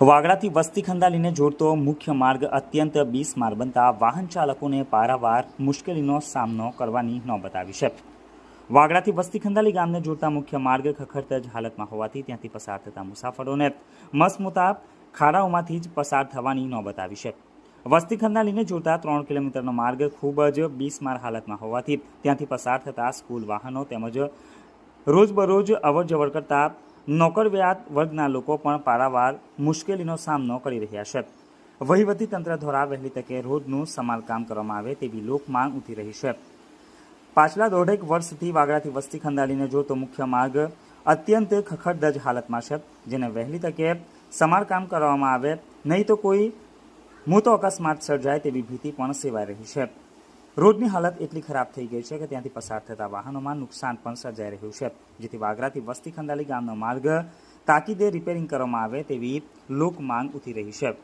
વાગડાથી વસ્તી ખંડાલીને જોડતો મુખ્ય માર્ગ અત્યંત બિસ્માર બનતા વાહન ચાલકોને પારાવાર મુશ્કેલીનો સામનો કરવાની નોબત આવી છે. વાગડાથી વસ્તી ખંદાલી ગામને જોડતા મુખ્ય માર્ગ ખખડતજ હાલતમાં હોવાથી ત્યાંથી પસાર થતા મુસાફરોને મસમુતા ખાડાઓમાંથી જ પસાર થવાની નોબત આવી છે. વસ્તી ખંદાલીને જોડતા ત્રણ કિલોમીટરનો માર્ગ ખૂબ જ બિસ્માર હાલતમાં હોવાથી ત્યાંથી પસાર થતા સ્કૂલ વાહનો તેમજ રોજબરોજ અવરજવર કરતા નોકરવ્યાત વર્ગના લોકો પણ પારાવાર મુશ્કેલીનો સામનો કરી રહ્યા છે. વહીવટીતંત્ર દ્વારા વહેલી તકે રોડનું સમારકામ કરવામાં આવે તેવી લોકમાંગ ઉઠી રહી છે. પાછલા દોઢેક વર્ષથી વાગડાથી વસ્તી ખંડાલીને જોતો મુખ્ય માર્ગ અત્યંત ખખડધજ હાલતમાં છે, જેને વહેલી તકે સમારકામ કરવામાં આવે, નહીં તો કોઈ મોટો અકસ્માત સર્જાય તેવી ભીતિ પણ સેવાઈ રહી છે. રોડની હાલત એટલી ખરાબ થઈ ગઈ છે કે ત્યાંથી પસાર થતા વાહનોમાં નુકસાન પણ સર્જાઈ રહ્યું છે. જેથી વાગરાથી વસ્તી ખંદાલી ગામનો માર્ગ તાકીદે રિપેરિંગ કરવામાં આવે તેવી લોક માંગ ઉઠી રહી છે.